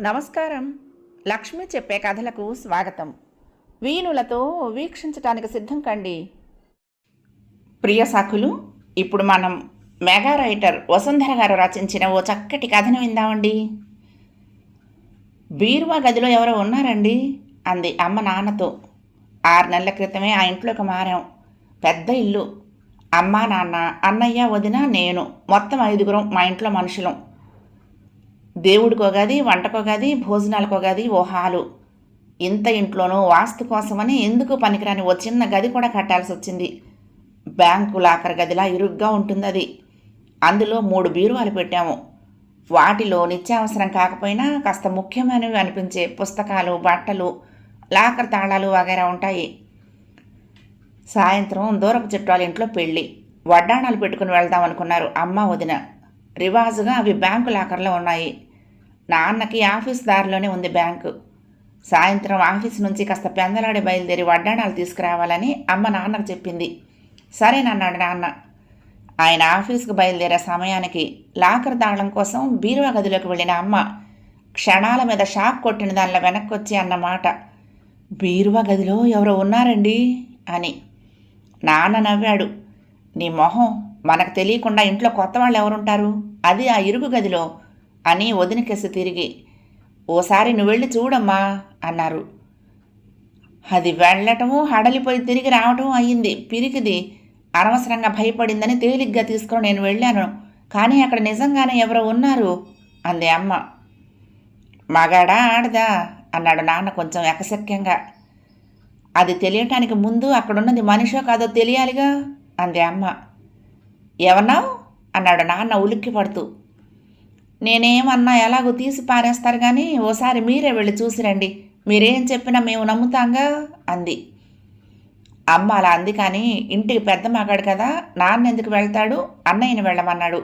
నమస్కారం. లక్ష్మి చెప్పే కథలకు స్వాగతం. వీణులతో వీక్షించటానికి సిద్ధం కండి. ప్రియ సాకులు ఇప్పుడు మనం మెగా రైటర్ వసుంధర గారు రచించిన ఓ చక్కటి కథను విందామండి. బీరువా గదిలో ఎవరో ఉన్నారండి? అంది అమ్మ నాన్నతో. ఆరు నెలల క్రితమే ఆ ఇంట్లోకి మారాం. పెద్ద ఇల్లు. అమ్మ నాన్న అన్నయ్య వదిన నేను. మొత్తం ఐదుగురం మా ఇంట్లో మనుషులం. దేవుడికో వంటకోగాది భోజనాలకోగాది గది ఓ హాలు. ఇంత ఇంట్లోనూ వాస్తు కోసమని ఎందుకు పనికిరాని ఓ చిన్న గది కూడా కట్టాల్సి వచ్చింది బ్యాంకు లాకర్ గదిలా ఇరుగ్గా ఉంటుంది అది అందులో మూడు బీరువాలు పెట్టాము. వాటిలో నిత్యావసరం కాకపోయినా కాస్త ముఖ్యమైనవి అనిపించే పుస్తకాలు బట్టలు లాకర్ తాళాలు వగైరా ఉంటాయి. సాయంత్రం దూరపు చుట్టాల ఇంట్లో పెళ్ళి. వడ్డాణాలు పెట్టుకుని వెళ్దాం అనుకున్నారు అమ్మ వదిన. రివాజుగా అవి బ్యాంకు లాకర్లో ఉన్నాయి. నాన్నకి ఆఫీస్ దారిలోనే ఉంది బ్యాంకు. సాయంత్రం ఆఫీస్ నుంచి కాస్త పెందలాడి బయలుదేరి వడ్డాణాలు తీసుకురావాలని అమ్మ నాన్నకు చెప్పింది. సరేనన్నాడు నాన్న. ఆయన ఆఫీస్కి బయలుదేరే సమయానికి లాకర్ తాళం కోసం బీరువా గదిలోకి వెళ్ళిన అమ్మ క్షణాల మీద షాక్ కొట్టిన దానిలో వెనక్కి వచ్చి అన్నమాట. బీరువా గదిలో ఎవరో ఉన్నారండి? అని. నాన్న నవ్వాడు. నీ మొహం మనకు తెలియకుండా ఇంట్లో కొత్త వాళ్ళు ఎవరుంటారు అది ఆ ఇరుగు గదిలో. అని వదినకేసి తిరిగి ఓసారి నువ్వు వెళ్ళి చూడమ్మా అన్నారు. అది వెళ్ళటము హడలిపోయి తిరిగి రావటం అయ్యింది. పిరికిది. అనవసరంగా భయపడిందని తేలిగ్గా తీసుకొని నేను వెళ్ళాను. కానీ అక్కడ నిజంగానే ఎవరో ఉన్నారు అంది అమ్మ. మగాడా ఆడదా? అన్నాడు నాన్న కొంచెం ఎకసక్యంగా. అది తెలియటానికి ముందు అక్కడున్నది మనిషో కాదో తెలియాలిగా? అంది అమ్మ. ఎవన్నావు? అన్నాడు నాన్న ఉలిక్కి పడుతూ. నేనేమన్నా ఎలాగో తీసి పారేస్తారు కానీ ఓసారి మీరే వెళ్ళి చూసిరండి మీరేం చెప్పినా మేము నమ్ముతాంగా? అంది. అమ్మ అలా అంది కానీ ఇంటికి పెద్ద మగాడు కదా నాన్న ఎందుకు వెళ్తాడు? అన్నయ్యని వెళ్ళమన్నాడు.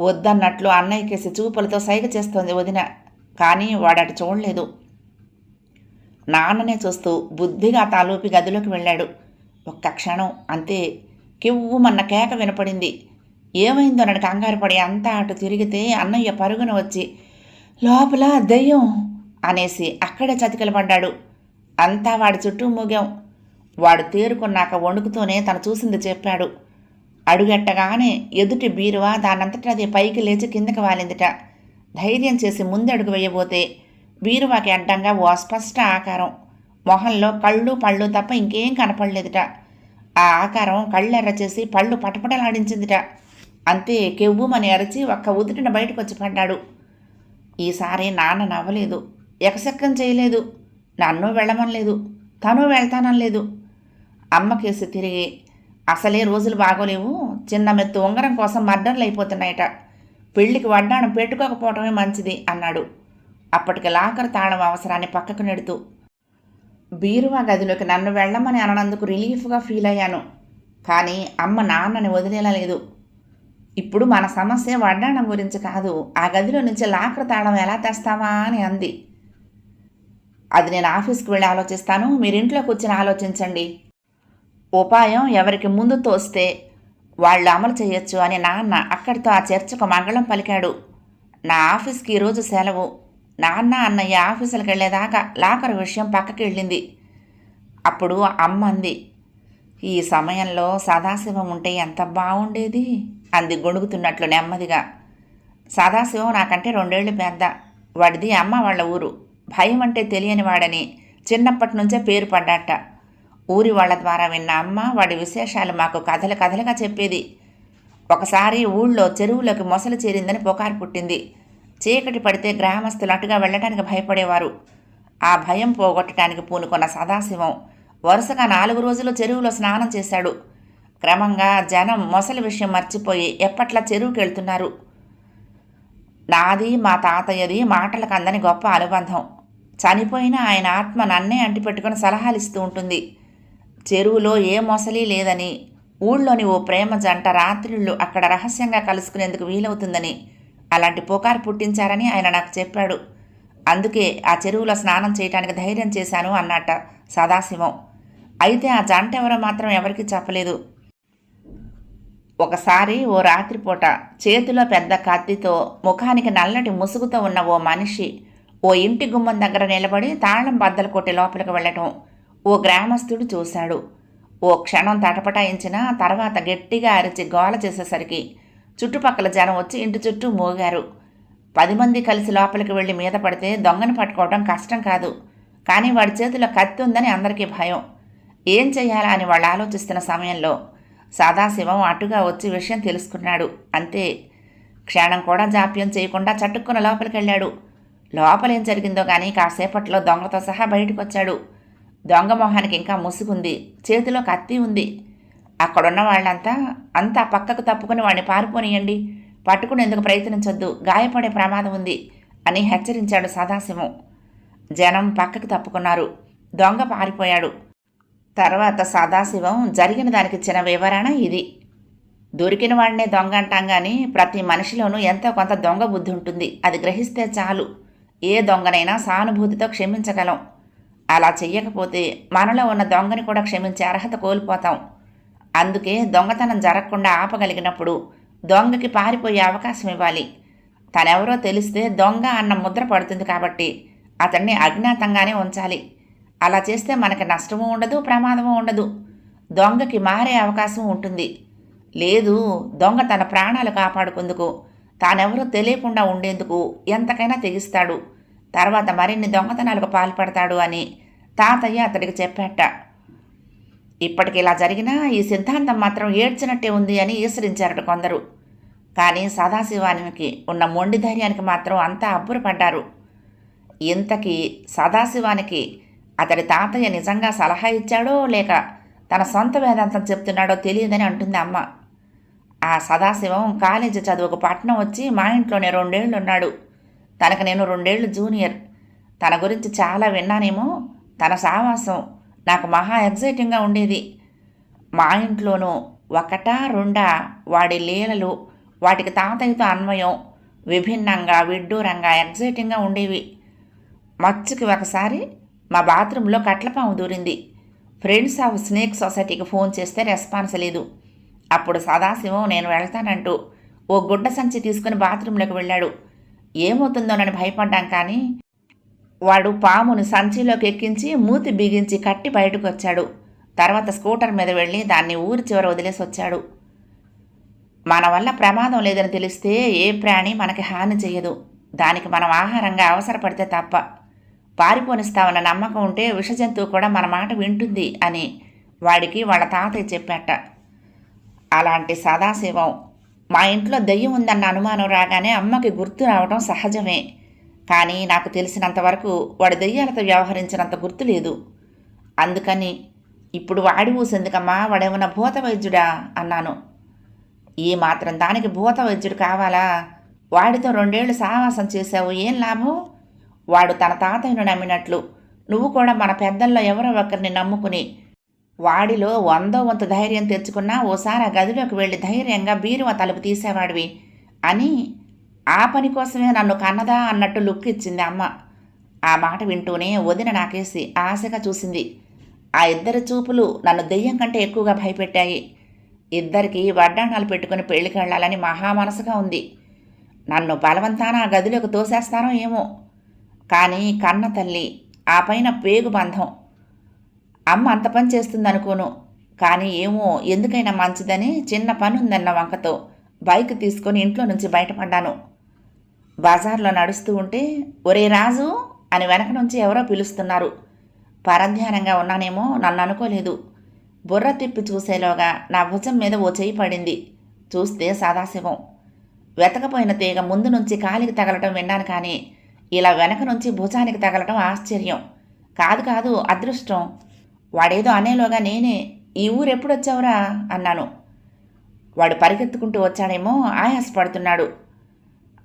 వద్దన్నట్లు అన్నయ్యకేసి చూపులతో సైగ చేస్తోంది వదిన. కానీ వాడటు చూడలేదు. నాన్ననే చూస్తూ బుద్ధిగా తాలూపి గదిలోకి వెళ్ళాడు. ఒక్క క్షణం అంతే కివ్వుమన్న కేక వినపడింది. ఏమైందో నన్ను కంగారు పడి అంతా అటు తిరిగితే అన్నయ్య పరుగున వచ్చి లోపల దెయ్యం! అనేసి అక్కడే చతికిల పడ్డాడు. అంతా వాడి చుట్టూ మూగాం. వాడు తేరుకున్నాక వణుకుతూనే తను చూసింది చెప్పాడు. అడుగెట్టగానే ఎదుటి బీరువా దానంతటా అది పైకి లేచి కిందకి వాలిందిట. ధైర్యం చేసి ముందడుగు వేయబోతే బీరువాకి అడ్డంగా ఓ అస్పష్ట ఆకారం. మొహంలో కళ్ళు పళ్ళు తప్ప ఇంకేం కనపడలేదుట. ఆ ఆకారం కళ్ళెర్ర చేసి పళ్ళు పటపటలాడించిందిట. అంతే కెవ్వుమని అరచి ఒక్క ఉదుటిన బయటకు వచ్చి పడ్డాడు. ఈసారి నాన్న నవ్వలేదు. ఎకసెక్కం చేయలేదు. నన్ను వెళ్ళమనలేదు. తను వెళ్తానలేదు అమ్మకేసి తిరిగి అసలే రోజులు బాగోలేవు. చిన్న మెత్తు ఉంగరం కోసం మర్డర్లు అయిపోతున్నాయట పెళ్ళికి వడ్డాను పెట్టుకోకపోవటమే మంచిది అన్నాడు. అప్పటికి లాకర్ తాళం అవసరాన్ని పక్కకు నెడుతూ బీరువా గదిలోకి నన్ను వెళ్ళమని అననందుకు రిలీఫ్గా ఫీల్ అయ్యాను. కానీ అమ్మ నాన్నని వదిలేలా లేదు. ఇప్పుడు మన సమస్య వడ్డాణం గురించి కాదు ఆ గదిలో నుంచి లాకర్ తాళం ఎలా తెస్తావా అని అంది. అది నేను ఆఫీస్కి వెళ్ళి ఆలోచిస్తాను మీరింట్లో కూర్చొని ఆలోచించండి. ఉపాయం ఎవరికి ముందు తోస్తే వాళ్ళు అమలు చేయొచ్చు అని నాన్న అక్కడితో ఆ చర్చకు మంగళం పలికాడు. నా ఆఫీస్కి ఈరోజు సెలవు. నాన్న అన్నయ్య ఆఫీసులకు వెళ్ళేదాకా లాకర్ విషయం పక్కకి వెళ్ళింది. అప్పుడు అమ్మ అంది ఈ సమయంలో సదాశివం ఉంటే ఎంత బాగుండేది అంది గొణుగుతున్నట్లు నెమ్మదిగా. సదాశివం నాకంటే రెండేళ్ళు పెద్ద వాడిది అమ్మ వాళ్ళ ఊరు. భయం అంటే తెలియని వాడని చిన్నప్పటి నుంచే పేరు పడ్డాట. ఊరి వాళ్ళ ద్వారా విన్న అమ్మ వాడి విశేషాలు మాకు కథలు కథలుగా చెప్పేది. ఒకసారి ఊళ్ళో చెరువులోకి మొసలు చేరిందని పుకారు పుట్టింది. చీకటి పడితే గ్రామస్తులు అటుగా వెళ్ళటానికి భయపడేవారు. ఆ భయం పోగొట్టడానికి పూనుకున్న సదాశివం వరుసగా నాలుగు రోజులు చెరువులో స్నానం చేశాడు. క్రమంగా జనం మొసలి విషయం మర్చిపోయి ఎప్పట్లా చెరువుకి వెళ్తున్నారు నాది మా తాతయ్యది మాటలకు అందని గొప్ప అనుబంధం. చనిపోయిన ఆయన ఆత్మ నన్నే అంటిపెట్టుకుని సలహాలు ఇస్తూ ఉంటుంది. చెరువులో ఏ మొసలి లేదని ఊళ్ళోని ఓ ప్రేమ జంట రాత్రిళ్ళు అక్కడ రహస్యంగా కలుసుకునేందుకు వీలవుతుందని అలాంటి పోకారు పుట్టించారని ఆయన నాకు చెప్పాడు. అందుకే ఆ చెరువులో స్నానం చేయటానికి ధైర్యం చేశాను అన్నట్ట సదాశివం. అయితే ఆ జంట ఎవరో మాత్రం ఎవరికీ చెప్పలేదు. ఒకసారి ఓ రాత్రిపూట చేతిలో పెద్ద కత్తితో ముఖానికి నల్లటి ముసుగుతో ఉన్న ఓ మనిషి ఓ ఇంటి గుమ్మం దగ్గర నిలబడి తాళం బద్దలు కొట్టి లోపలికి వెళ్ళటం ఓ గ్రామస్తుడు చూశాడు. ఓ క్షణం తటపటాయించిన తర్వాత గట్టిగా అరిచి గోల చేసేసరికి చుట్టుపక్కల జనం వచ్చి ఇంటి చుట్టూ మోగారు. పది మంది కలిసి లోపలికి వెళ్ళి మీద పడితే దొంగను పట్టుకోవడం కష్టం కాదు. కానీ వాడి చేతిలో కత్తి ఉందని అందరికీ భయం. ఏం చేయాలా అని వాళ్ళు ఆలోచిస్తున్న సమయంలో సదాశివం అటుగా వచ్చి విషయం తెలుసుకున్నాడు. అంతే. క్షణం కూడా జాప్యం చేయకుండా చట్టుకున్న లోపలికి వెళ్ళాడు. లోపలేం జరిగిందో కానీ కాసేపట్లో దొంగతో సహా బయటకు వచ్చాడు దొంగ మొహానికి ఇంకా ముసుగుంది. చేతిలో కత్తి ఉంది. అక్కడున్న వాళ్ళంతా అంతా పక్కకు తప్పుకుని వాడిని పారిపోనియండి. పట్టుకునేందుకు ప్రయత్నించొద్దు. గాయపడే ప్రమాదం ఉంది అని హెచ్చరించాడు సదాశివం. జనం పక్కకు తప్పుకున్నారు. దొంగ పారిపోయాడు. తర్వాత సదాశివం జరిగిన దానికి ఇచ్చిన వివరణ ఇది. దొరికిన వాడినే దొంగ అంటాం కానీ ప్రతి మనిషిలోనూ ఎంతో కొంత దొంగ బుద్ధి ఉంటుంది. అది గ్రహిస్తే చాలు. ఏ దొంగనైనా సానుభూతితో క్షమించగలం. అలా చెయ్యకపోతే మనలో ఉన్న దొంగని కూడా క్షమించే అర్హత కోల్పోతాం. అందుకే దొంగతనం జరగకుండా ఆపగలిగినప్పుడు దొంగకి పారిపోయే అవకాశం ఇవ్వాలి. తనెవరో తెలిస్తే దొంగ అన్న ముద్ర పడుతుంది కాబట్టి అతన్ని అజ్ఞాతంగానే ఉంచాలి. అలా చేస్తే మనకి నష్టము ఉండదు ప్రమాదము ఉండదు. దొంగకి మారే అవకాశం ఉంటుంది. లేదు దొంగ తన ప్రాణాలు కాపాడుకుందుకు తానెవరో తెలియకుండా ఉండేందుకు ఎంతకైనా తెగిస్తాడు. తర్వాత మరిన్ని దొంగతనాలకు పాల్పడతాడు అని తాతయ్య అతడికి చెప్పాట. ఇప్పటికి ఇలా జరిగినా ఈ సిద్ధాంతం మాత్రం ఏడ్చినట్టే ఉంది అని ఈసరించారట కొందరు. కానీ సదాశివానికి ఉన్న మొండి ధైర్యానికి మాత్రం అంతా అబ్బురపడ్డారు. ఇంతకీ సదాశివానికి అతడి తాతయ్య నిజంగా సలహా ఇచ్చాడో లేక తన సొంత వేదాంతం చెప్తున్నాడో తెలియదని అంటుంది అమ్మ. ఆ సదాశివం కాలేజీ చదువుకు పట్నం వచ్చి మా ఇంట్లోనే రెండేళ్ళు ఉన్నాడు తనకు నేను రెండేళ్ళు జూనియర్. తన గురించి చాలా విన్నానేమో తన సావాసం నాకు మహా ఎగ్జైటింగ్గా ఉండేది. మా ఇంట్లోనూ ఒకటా రెండా వాడి లీలలు వాటికి తాతయ్యతో అన్వయం విభిన్నంగా విడ్డూరంగా ఎగ్జైటింగ్గా ఉండేవి. మచ్చుకి ఒకసారి మా బాత్రూంలో కట్లపాము దూరింది. ఫ్రెండ్స్ ఆఫ్ స్నేక్ సొసైటీకి ఫోన్ చేస్తే రెస్పాన్స్ లేదు. అప్పుడు సదాశివం నేను వెళ్తానంటూ ఓ గుడ్డ సంచి తీసుకుని బాత్రూంలోకి వెళ్ళాడు. ఏమవుతుందోనని భయపడ్డాం కానీ వాడు పామును సంచిలోకి ఎక్కించి మూతి బిగించి కట్టి బయటకు వచ్చాడు తర్వాత స్కూటర్ మీద వెళ్ళి దాన్ని ఊరి చివర వదిలేసి వచ్చాడు మన వల్ల ప్రమాదం లేదని తెలిస్తే ఏ ప్రాణి మనకి హాని చేయదు దానికి మనం ఆహారంగా అవసరపడితే తప్ప. పారిపోనిస్తామన్న నమ్మకం ఉంటే విషజంతువు కూడా మన మాట వింటుంది అని వాడికి వాళ్ళ తాతయ్య చెప్పాట. అలాంటి సదాశివం. మా ఇంట్లో దెయ్యం ఉందన్న అనుమానం రాగానే అమ్మకి గుర్తు రావడం సహజమే. కానీ నాకు తెలిసినంతవరకు వాడి వాడు దెయ్యాలతో వ్యవహరించినంత గుర్తు లేదు. అందుకని ఇప్పుడు వాడి ఊసెందుకమ్మా వాడేమన్నా భూత వైద్యుడా అన్నాను. ఈ మాత్రం దానికి భూత వైద్యుడు కావాలా? వాడితో రెండేళ్ళు సావాసం చేశావు ఏం లాభం? వాడు తన తాతయ్యను నమ్మినట్లు. నువ్వు కూడా మన పెద్దల్లో ఎవరో ఒకరిని నమ్ముకుని వాడిలో వందో వంత ధైర్యం తెచ్చుకున్నా ఓసారి ఆ గదిలోకి వెళ్ళి ధైర్యంగా బీరువా తలుపు తీసేవాడివి అని ఆ పని కోసమే నన్ను కన్నదా అన్నట్టు లుక్ ఇచ్చింది అమ్మ. ఆ మాట వింటూనే వదిన నాకేసి ఆశగా చూసింది. ఆ ఇద్దరి చూపులు నన్ను దెయ్యం కంటే ఎక్కువగా భయపెట్టాయి. ఇద్దరికి వడ్డాణాలు పెట్టుకుని పెళ్ళికి వెళ్ళాలని మహా మనసుగా ఉంది. నన్ను బలవంతాన ఆ గదిలోకి తోసేస్తారో ఏమో. కానీ కన్న తల్లి ఆ పైన పేగు బంధం. అమ్మ అంత పని చేస్తుందనుకోను. కానీ ఏమో ఎందుకైనా మంచిదని చిన్న పని ఉందన్న వంకతో బైక్ తీసుకొని ఇంట్లో నుంచి బయటపడ్డాను. బజార్లో నడుస్తూ ఉంటే ఒరే రాజు అని వెనక నుంచి ఎవరో పిలుస్తున్నారు. పరధ్యానంగా ఉన్నానేమో నన్ను అనుకోలేదు. బుర్ర తిప్పి చూసేలోగా నా భుజం మీద ఓ చేయి పడింది. చూస్తే సదాశివం. వెతకపోయిన తీగ ముందు నుంచి కాలికి తగలటం విన్నాను కానీ ఇలా వెనక నుంచి భుజానికి తగలటం ఆశ్చర్యం. కాదు కాదు అదృష్టం. వాడేదో అనేలోగా నేనే. ఈ ఊరెప్పుడొచ్చావురా? అన్నాను. వాడు పరిగెత్తుకుంటూ వచ్చాడేమో ఆయాసపడుతున్నాడు.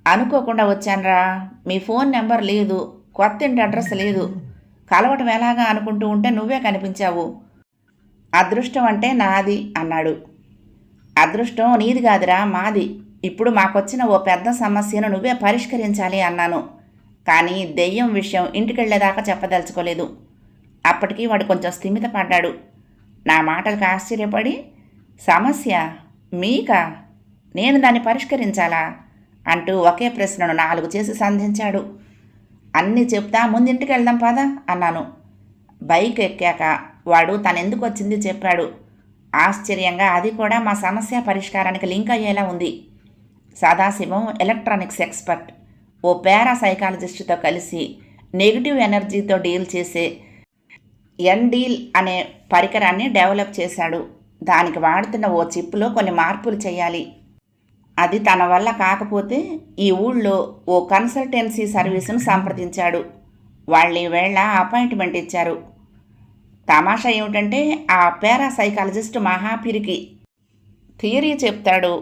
అనుకోకుండా వచ్చానురా. మీ ఫోన్ నెంబర్ లేదు. కొత్త ఇంటి అడ్రస్ లేదు. కలవటం ఎలాగా అనుకుంటూ ఉంటే నువ్వే కనిపించావు. అదృష్టం అంటే నాది అన్నాడు. అదృష్టం నీది కాదురా మాది. ఇప్పుడు మాకొచ్చిన ఓ పెద్ద సమస్యను నువ్వే పరిష్కరించాలి అన్నాను. కానీ దెయ్యం విషయం ఇంటికెళ్ళేదాకా చెప్పదలుచుకోలేదు. అప్పటికి వాడు కొంచెం స్థిమిత పడ్డాడు. నా మాటలకు ఆశ్చర్యపడి సమస్య మీకా? నేను దాన్ని పరిష్కరించాలా? అంటూ ఒకే ప్రశ్నను నాలుగు చేసి సంధించాడు. అన్నీ చెప్తా ముందింటికి వెళ్దాం పదా అన్నాను. బైక్ ఎక్కాక వాడు తనెందుకు వచ్చింది చెప్పాడు. ఆశ్చర్యంగా అది కూడా మా సమస్య పరిష్కారానికి లింక్ అయ్యేలా ఉంది. Sadasivam electronics expert. ఓ పారా సైకాలజిస్టుతో కలిసి నెగిటివ్ ఎనర్జీతో డీల్ చేసే ఎన్డీల్ అనే పరికరాన్ని డెవలప్ చేశాడు. దానికి వాడుతున్న ఓ చిప్పులో కొన్ని మార్పులు చేయాలి. అది తన వల్ల కాకపోతే ఈ ఊళ్ళో ఓ కన్సల్టెన్సీ సర్వీసును సంప్రదించాడు. వాళ్ళు ఈవేళ అపాయింట్మెంట్ ఇచ్చారు. తమాషా ఏమిటంటే ఆ పారాసైకాలజిస్ట్ మహాపిరికి థియరీ చెప్తాడు.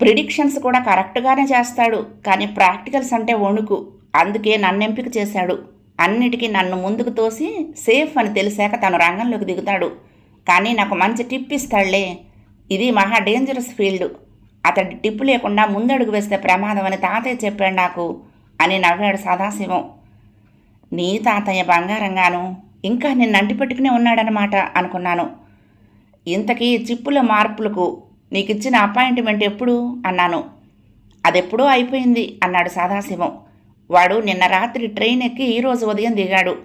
ప్రిడిక్షన్స్ కూడా కరెక్ట్గానే చేస్తాడు కానీ ప్రాక్టికల్స్ అంటే వణుకు. అందుకే నన్ను ఎంపిక చేశాడు. అన్నిటికీ నన్ను ముందుకు తోసి సేఫ్ అని తెలిసాక తను రంగంలోకి దిగుతాడు. కానీ నాకు మంచి టిప్ ఇస్తాడులే ఇది మహా డేంజరస్ ఫీల్డ్. అతడి టిప్పు లేకుండా ముందడుగు వేస్తే ప్రమాదం అని తాతయ్య చెప్పాడు నాకు అని నవ్వాడు సదాశివం. నీ తాతయ్య బంగారంగాను ఇంకా నిన్ను అంటిపెట్టుకునే ఉన్నాడనమాట అనుకున్నాను. ఇంతకీ చిప్పుల మార్పులకు నీకు ఇచ్చిన అపాయింట్మెంట్ ఎప్పుడు? అన్నాను. అదెప్పుడో అయిపోయింది అన్నాడు సదాశివం. వాడు నిన్న రాత్రి ట్రైన్ ఎక్కి ఈరోజు ఉదయం దిగాడు.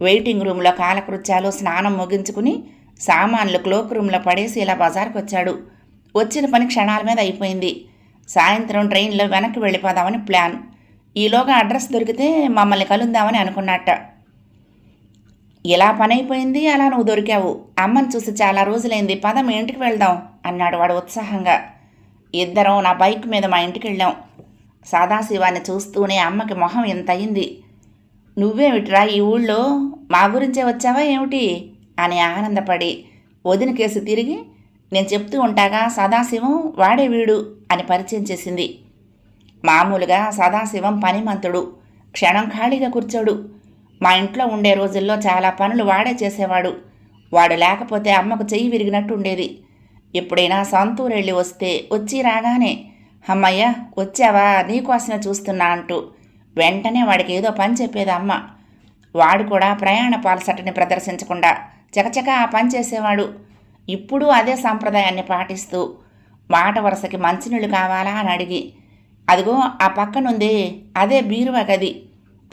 వెయిటింగ్ రూమ్లో కాలకృత్యాలు స్నానం ముగించుకుని సామాన్లు క్లోక్ రూమ్లో పడేసి ఇలా బజార్కి వచ్చాడు వచ్చిన పని క్షణాల మీద అయిపోయింది. సాయంత్రం ట్రైన్లో వెనక్కి వెళ్ళిపోదామని ప్లాన్. ఈలోగా అడ్రస్ దొరికితే మమ్మల్ని కలుద్దామని అనుకున్నట్ట. ఇలా పని అయిపోయింది అలా నువ్వు దొరికావు. అమ్మని చూసి చాలా రోజులైంది పద మీ ఇంటికి వెళ్దాం అన్నాడు వాడు ఉత్సాహంగా. ఇద్దరం నా బైక్ మీద మా ఇంటికి వెళ్ళాం. సదాశివాన్ని చూస్తూనే అమ్మకి మొహం ఎంత అయింది. నువ్వేమిట్రా ఈ ఊళ్ళో? మా గురించే వచ్చావా ఏమిటి? అని ఆనందపడి వదిన కేసు తిరిగి నేను చెప్తూ ఉంటాగా సదాశివం వాడే వీడు అని పరిచయం చేసింది. మామూలుగా సదాశివం పనిమంతుడు క్షణం ఖాళీగా కూర్చోడు. మా ఇంట్లో ఉండే రోజుల్లో చాలా పనులు వాడే చేసేవాడు. వాడు లేకపోతే అమ్మకు చెయ్యి విరిగినట్టు ఉండేది. ఎప్పుడైనా సొంతూరెళ్ళి వస్తే వచ్చి రాగానే అమ్మయ్య వచ్చావా? నీకోసమే చూస్తున్నా అంటూ వెంటనే వాడికి ఏదో పని చెప్పేది అమ్మ. వాడు కూడా ప్రయాణ పాలసటని ప్రదర్శించకుండా చకచక ఆ పని చేసేవాడు. ఇప్పుడు అదే సంప్రదాయాన్ని పాటిస్తూ మాట వరుసకి మంచినీళ్ళు కావాలా అని అడిగి అదిగో ఆ పక్కనుందే అదే బీరువా గది.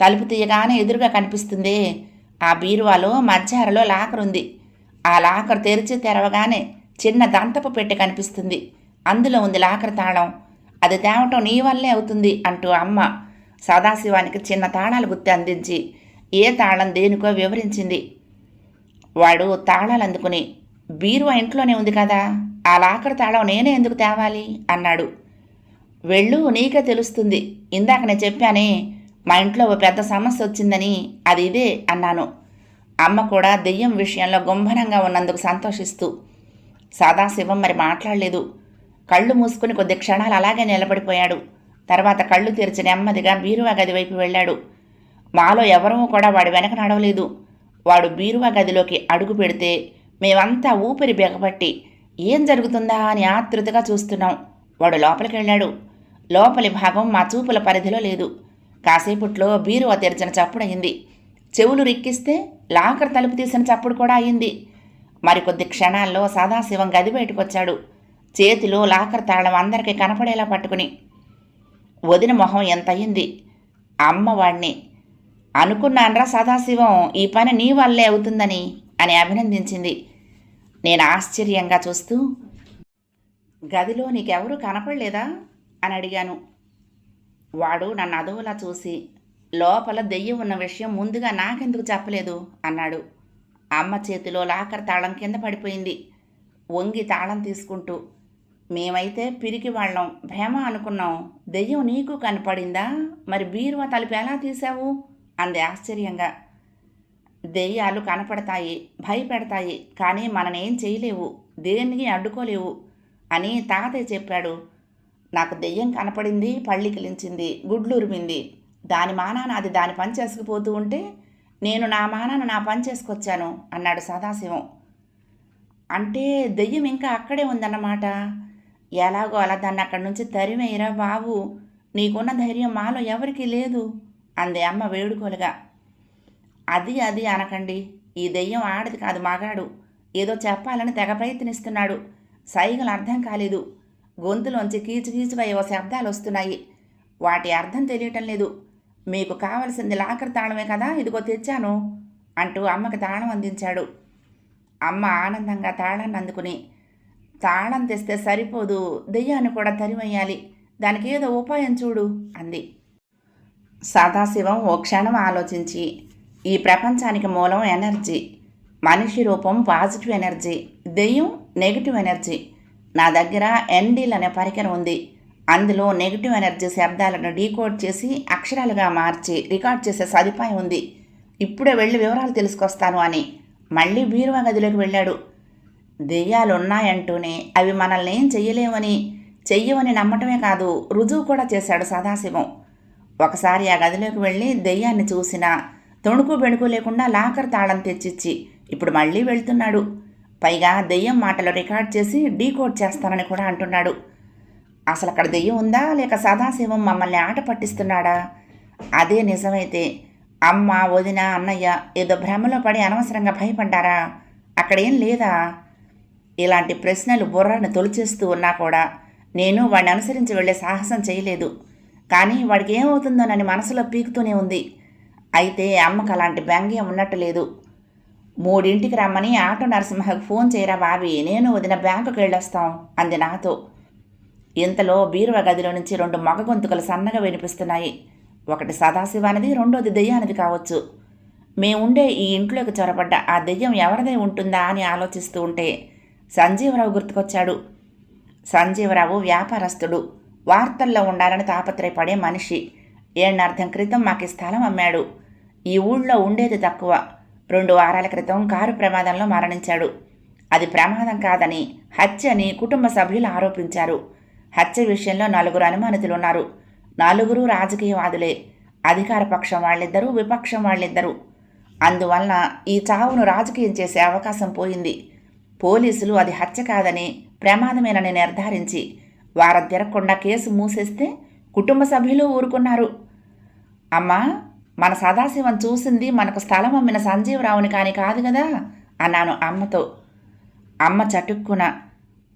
తలుపు తీయగానే ఎదురుగా కనిపిస్తుంది ఆ బీరువాలో మధ్యాహ్నలో లాకర్ ఉంది. ఆ లాకర్ తెరిచి తెరవగానే చిన్న దంతపు పెట్టె కనిపిస్తుంది. అందులో ఉంది లాకర్ తాళం. అది తేవటం నీ వల్లే అవుతుంది అంటూ అమ్మ సదాశివానికి చిన్న తాళాలు గుర్తి అందించి ఏ తాళం దేనికో వివరించింది. వాడు తాళాలు అందుకుని బీరువా ఇంట్లోనే ఉంది కదా. ఆ లాకర్ తాళం నేనే ఎందుకు తేవాలి? అన్నాడు. వెళ్ళు నీకే తెలుస్తుంది. ఇందాక నేను చెప్పానే మా ఇంట్లో ఓ పెద్ద సమస్య వచ్చిందని అది ఇదే అన్నాను. అమ్మ కూడా దెయ్యం విషయంలో గుంభనంగా ఉన్నందుకు సంతోషిస్తూ. సదాశివం మరి మాట్లాడలేదు. కళ్ళు మూసుకుని కొద్ది క్షణాలు అలాగే నిలబడిపోయాడు. తర్వాత కళ్ళు తెరిచి నెమ్మదిగా బీరువా గది వైపు వెళ్ళాడు. మాలో ఎవరూ కూడా వాడి వెనక నడవలేదు. వాడు బీరువా గదిలోకి అడుగు పెడితే మేమంతా ఊపిరి బిగపట్టి ఏం జరుగుతుందా అని ఆతృతగా చూస్తున్నాం. వాడు లోపలికి వెళ్ళాడు. లోపలి భాగం మా చూపుల పరిధిలో లేదు. కాసేపట్లో బీరువా తెరిచిన చప్పుడు అయింది. చెవులు రిక్కిస్తే లాకర్ తలుపు తీసిన చప్పుడు కూడా అయింది. మరికొద్ది క్షణాల్లో సదాశివం గది బయటకొచ్చాడు. చేతిలో లాకర్ తాళం అందరికీ కనపడేలా పట్టుకుని. వదిన మొహం ఎంత అయింది అమ్మవాణ్ణి అనుకున్నాన్రా సదాశివం ఈ పని నీ వల్లే అవుతుందని అని అభినందించింది. నేను ఆశ్చర్యంగా చూస్తూ గదిలో నీకెవరూ కనపడలేదా? అని అడిగాను. వాడు నన్ను అదోలా చూసి లోపల దెయ్యం ఉన్న విషయం ముందుగా నాకెందుకు చెప్పలేదు? అన్నాడు. అమ్మ చేతిలో లాకర్ తాళం కింద పడిపోయింది. వంగి తాళం తీసుకుంటూ మేమైతే పిరికి వాళ్ళం భేమ అనుకున్నాం. దెయ్యం నీకు కనపడిందా? మరి బీరువా తలుపు ఎలా తీసావు అంది ఆశ్చర్యంగా. దెయ్యాలు కనపడతాయి భయపెడతాయి కానీ మననేం చేయలేవు దేన్ని అడ్డుకోలేవు అని తాతయ్య చెప్పాడు. నాకు దెయ్యం కనపడింది పళ్ళికిలించింది గుడ్లురిమింది దాని మానాన అది దాని పని చేసుకుపోతూ ఉంటే నేను నా మానాన నా పని చేసుకొచ్చాను అన్నాడు సదాశివం. అంటే దెయ్యం ఇంకా అక్కడే ఉందన్నమాట. ఎలాగో అలా దాన్ని అక్కడి నుంచి తరిమేయరా బాబు నీకున్న ధైర్యం మాలో ఎవరికీ లేదు అంది అమ్మ వేడుకోలుగా. అది అది అనకండి. ఈ దెయ్యం ఆడది కాదు మగాడు. ఏదో చెప్పాలని తెగ ప్రయత్నిస్తున్నాడు. సైగలు అర్థం కాలేదు. గొంతులోంచి కీచుకీచుగా ఏవో శబ్దాలు వస్తున్నాయి. వాటి అర్థం తెలియటం లేదు. మీకు కావలసింది లాకర్ తాళమే కదా? ఇదిగో తెచ్చాను అంటూ అమ్మకి తాళం అందించాడు. అమ్మ ఆనందంగా తాళాన్ని అందుకుని తాళం తెస్తే సరిపోదు దెయ్యాన్ని కూడా తరిమేయాలి. దానికి ఏదో ఉపాయం చూడు అంది. సదాశివం ఓ క్షణం ఆలోచించి ఈ ప్రపంచానికి మూలం ఎనర్జీ. మనిషి రూపం పాజిటివ్ ఎనర్జీ దెయ్యం నెగిటివ్ ఎనర్జీ. నా దగ్గర ఎన్డీల్ అనే పరికరం ఉంది. అందులో నెగిటివ్ ఎనర్జీ శబ్దాలను డీకోడ్ చేసి అక్షరాలుగా మార్చి రికార్డ్ చేసే సదుపాయం ఉంది. ఇప్పుడే వెళ్ళి వివరాలు తెలుసుకొస్తాను అని మళ్ళీ బీరువా గదిలోకి వెళ్ళాడు. దెయ్యాలు ఉన్నాయంటూనే అవి మనల్ని ఏం చెయ్యలేవని చెయ్యవని నమ్మటమే కాదు రుజువు కూడా చేశాడు సదాశివం. ఒకసారి ఆ గదిలోకి వెళ్ళి దెయ్యాన్ని చూసినా తొణుకు బెణుకు లేకుండా లాకర్ తాళం తెచ్చిచ్చి ఇప్పుడు మళ్ళీ వెళ్తున్నాడు. పైగా దెయ్యం మాటలు రికార్డ్ చేసి డీకోడ్ చేస్తానని కూడా అంటున్నాడు. అసలు అక్కడ దెయ్యం ఉందా? లేక సదాశివం మమ్మల్ని ఆట పట్టిస్తున్నాడా? అదే నిజమైతే అమ్మ వదిన అన్నయ్య ఏదో భ్రమలో పడి అనవసరంగా భయపడ్డారా? అక్కడేం లేదా? ఇలాంటి ప్రశ్నలు బుర్రను తొలిచేస్తూ ఉన్నా కూడా నేను వాడిని అనుసరించి వెళ్ళే సాహసం చేయలేదు. కానీ వాడికి ఏమవుతుందోనని మనసులో పీకుతూనే ఉంది. అయితే అమ్మకు అలాంటి వ్యంగ్యం ఉన్నట్టు లేదు. మూడింటికి రమ్మని ఆటో నరసింహకు ఫోన్ చేయరా బాబి నేను వదిన బ్యాంకుకి వెళ్ళొస్తాం అంది నాతో. ఇంతలో బీరువా గదిలో నుంచి రెండు మగ గొంతుకలు సన్నగా వినిపిస్తున్నాయి. ఒకటి సదాశివానిది రెండోది దెయ్యానిది కావచ్చు. మేముండే ఈ ఇంట్లోకి చొరబడ్డ ఆ దెయ్యం ఎవరిదై ఉంటుందా అని ఆలోచిస్తూ ఉంటే సంజీవరావు గుర్తుకొచ్చాడు. సంజీవరావు వ్యాపారస్తుడు వార్తల్లో ఉండాలని తాపత్రయపడే మనిషి. ఏళ్ళనర్థం క్రితం మాకు స్థలం అమ్మాడు. ఈ ఊళ్ళో ఉండేది తక్కువ. రెండు వారాల క్రితం కారు ప్రమాదంలో మరణించాడు. అది ప్రమాదం కాదని హత్య అని కుటుంబ సభ్యులు ఆరోపించారు. హత్య విషయంలో నలుగురు అనుమానితులు ఉన్నారు నలుగురు రాజకీయవాదులే. అధికార పక్షం వాళ్ళిద్దరూ విపక్షం వాళ్ళిద్దరూ. అందువలన ఈ చావును రాజకీయం చేసే అవకాశం పోయింది. పోలీసులు అది హత్య కాదని ప్రమాదమేనని నిర్ధారించి వారం తిరగకుండా కేసు మూసేస్తే కుటుంబ సభ్యులు ఊరుకున్నారు. అమ్మా మన సదాశివం చూసింది మనకు స్థలం అమ్మిన సంజీవరావుని కాని కాదు కదా? అన్నాను అమ్మతో. అమ్మ చటుక్కున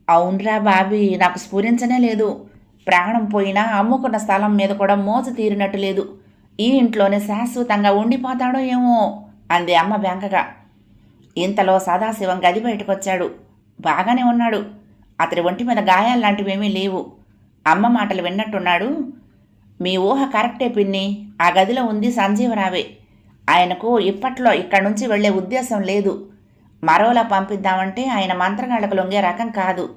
అవునరా బాబీ నాకు స్ఫురించనే లేదు. ప్రాణం పోయినా అమ్ముకున్న స్థలం మీద కూడా మోజు తీరినట్టు లేదు. ఈ ఇంట్లోనే శాశ్వతంగా ఉండిపోతాడో ఏమో? అంది అమ్మ బెంకగా. ఇంతలో సదాశివం గది బయటకొచ్చాడు. బాగానే ఉన్నాడు. అతడి ఒంటి మీద గాయాల్లాంటివేమీ లేవు. అమ్మ మాటలు విన్నట్టున్నాడు. మీ ఊహ కరెక్టే పిన్ని. ఆ గదిలో ఉంది సంజీవరావే. ఆయనకు ఇప్పట్లో ఇక్కడి నుంచి వెళ్ళే ఉద్దేశం లేదు. మరోలా పంపిద్దామంటే ఆయన మంత్రగాళ్ళకు లొంగే రకం కాదు.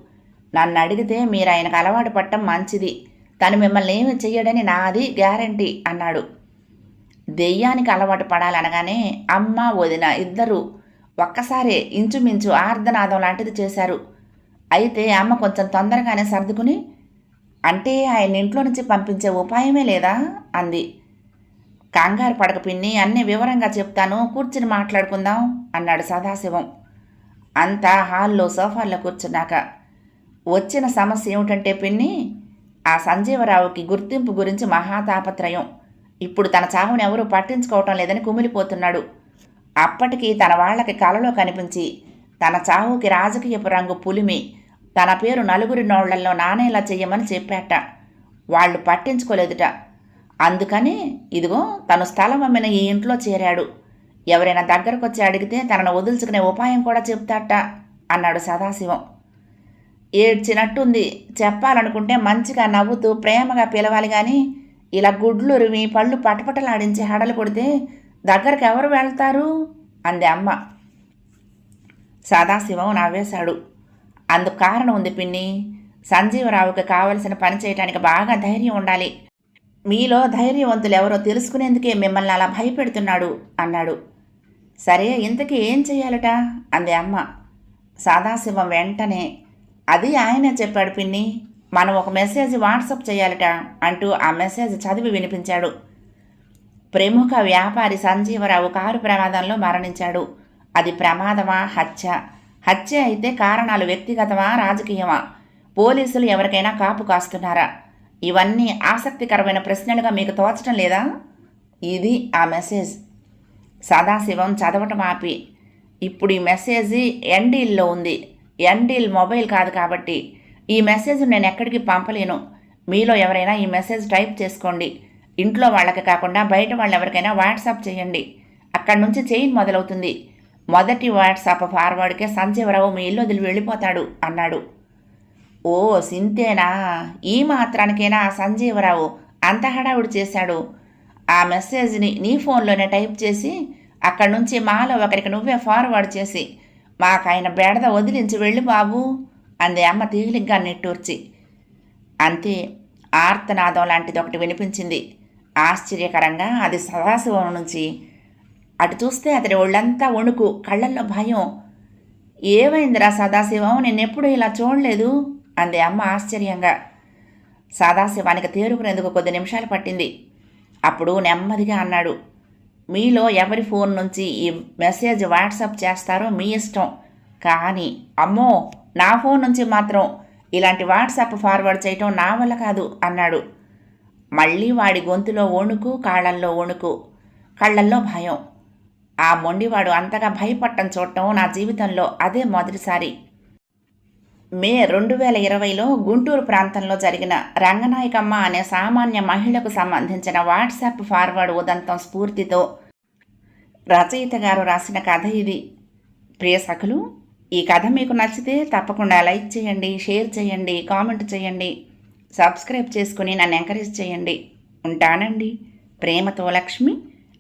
నన్ను అడిగితే మీరు ఆయనకు అలవాటు పట్టం మంచిది. తను మిమ్మల్ని ఏమి చెయ్యడని నాది గ్యారంటీ అన్నాడు. దెయ్యానికి అలవాటు పడాలనగానే అమ్మ వదిన ఇద్దరూ ఒక్కసారే ఇంచుమించు ఆర్ధనాదం లాంటిది చేశారు. అయితే అమ్మ కొంచెం తొందరగానే సర్దుకుని అంటే ఆయన ఇంట్లో నుంచి పంపించే ఉపాయమే లేదా? అంది. కంగారు పడక పిన్ని అన్ని వివరంగా చెప్తాను. కూర్చుని మాట్లాడుకుందాం అన్నాడు సదాశివం. అంతా హాల్లో సోఫాల్లో కూర్చున్నాక. వచ్చిన సమస్య ఏమిటంటే పిన్ని ఆ సంజీవరావుకి గుర్తింపు గురించి మహాతాపత్రయం. ఇప్పుడు తన చావుని ఎవరూ పట్టించుకోవటం లేదని కుమిలిపోతున్నాడు. అప్పటికి తన వాళ్ళకి కలలో కనిపించి తన చావుకి రాజకీయపు రంగు పులిమి తన పేరు నలుగురి నోళ్ళలో నానేలా చెయ్యమని చెప్పాట. వాళ్ళు పట్టించుకోలేదుట. అందుకని ఇదిగో తను స్థలం అమ్మిన ఈ ఇంట్లో చేరాడు. ఎవరైనా దగ్గరకు వచ్చి అడిగితే తనను వదులుచుకునే ఉపాయం కూడా చెప్తాట అన్నాడు సదాశివం. ఏడ్చినట్టుంది. చెప్పాలనుకుంటే మంచిగా నవ్వుతూ ప్రేమగా పిలవాలి కానీ ఇలా గుడ్లు రువి పళ్ళు పటపటలాడించి హడలు కొడితే దగ్గరికి ఎవరు వెళ్తారు? అంది అమ్మ. సదాశివం నవ్వేశాడు. అందుకు కారణం ఉంది పిన్ని. సంజీవరావుకి కావలసిన పని చేయడానికి బాగా ధైర్యం ఉండాలి. మీలో ధైర్యవంతులు ఎవరో తెలుసుకునేందుకే మిమ్మల్ని అలా భయపెడుతున్నాడు అన్నాడు. సరే ఇంతకీ ఏం చేయాలట? అంది అమ్మ. సదాశివం వెంటనే అది ఆయనే చెప్పాడు పిన్ని. మనం ఒక మెసేజ్ వాట్సప్ చేయాలట అంటూ ఆ మెసేజ్ చదివి వినిపించాడు. ప్రముఖ వ్యాపారి సంజీవరావు కారు ప్రమాదంలో మరణించాడు. అది ప్రమాదమా? హత్య. హత్య అయితే కారణాలు వ్యక్తిగతమా రాజకీయమా? పోలీసులు ఎవరికైనా కాపు కాస్తున్నారా? ఇవన్నీ ఆసక్తికరమైన ప్రశ్నలుగా మీకు తోచటం లేదా? ఇది ఆ మెసేజ్. సదాశివం చదవటం ఆపి ఇప్పుడు ఈ మెసేజ్ ఎన్డీల్లో ఉంది. ఎన్డీల్ మొబైల్ కాదు కాబట్టి ఈ మెసేజ్ నేను ఎక్కడికి పంపలేను. మీలో ఎవరైనా ఈ మెసేజ్ టైప్ చేసుకోండి. ఇంట్లో వాళ్ళకి కాకుండా బయట వాళ్ళు ఎవరికైనా వాట్సాప్ చేయండి. అక్కడి నుంచి చైన్ మొదలవుతుంది. మొదటి వాట్సాప్ ఫార్వర్డ్కే సంజీవరావు మీ ఇల్లు వదిలి వెళ్ళిపోతాడు అన్నాడు. ఓ సింతేనా? ఈ మాత్రానికైనా సంజీవరావు అంత హడావుడి చేశాడు. ఆ మెసేజ్ని నీ ఫోన్లోనే టైప్ చేసి అక్కడి నుంచి మాలో ఒకరికి నువ్వే ఫార్వర్డ్ చేసి మాకాయన బెడద వదిలించి వెళ్ళి బాబు అంది అమ్మ తేలిగ్గా నిట్టూర్చి. అంతే ఆర్తనాదం లాంటిది ఒకటి వినిపించింది. ఆశ్చర్యకరంగా అది సదాశివం నుంచి అటు చూస్తే అతడి ఒళ్ళంతా వణుకు కళ్ళల్లో భయం. ఏమైందిరా సదాశివం? నిన్నెప్పుడు ఇలా చూడలేదు? అంది అమ్మ ఆశ్చర్యంగా. సదాశివానికి తేరుకునేందుకు కొద్ది నిమిషాలు పట్టింది. అప్పుడు నెమ్మదిగా అన్నాడు మీలో ఎవరి ఫోన్ నుంచి ఈ మెసేజ్ వాట్సాప్ చేస్తారో మీ ఇష్టం. కానీ అమ్మో నా ఫోన్ నుంచి మాత్రం ఇలాంటి వాట్సాప్ ఫార్వర్డ్ చేయటం నా వల్ల కాదు అన్నాడు. మళ్ళీ వాడి గొంతులో వణుకు కాళ్ళల్లో వణుకు కళ్ళల్లో భయం. ఆ మొండివాడు అంతగా భయపడటం చూడటం నా జీవితంలో అదే మొదటిసారి. మే రెండు వేల ఇరవైలో గుంటూరు ప్రాంతంలో జరిగిన రంగనాయకమ్మ అనే సామాన్య మహిళకు సంబంధించిన వాట్సాప్ ఫార్వర్డ్ ఉదంతం స్ఫూర్తితో రచయిత గారు రాసిన కథ ఇది. ప్రియ సఖులు ఈ కథ మీకు నచ్చితే తప్పకుండా లైక్ చేయండి షేర్ చేయండి కామెంట్ చేయండి సబ్స్క్రైబ్ చేసుకుని నన్ను ఎంకరేజ్ చేయండి. ఉంటానండి ప్రేమతో లక్ష్మి.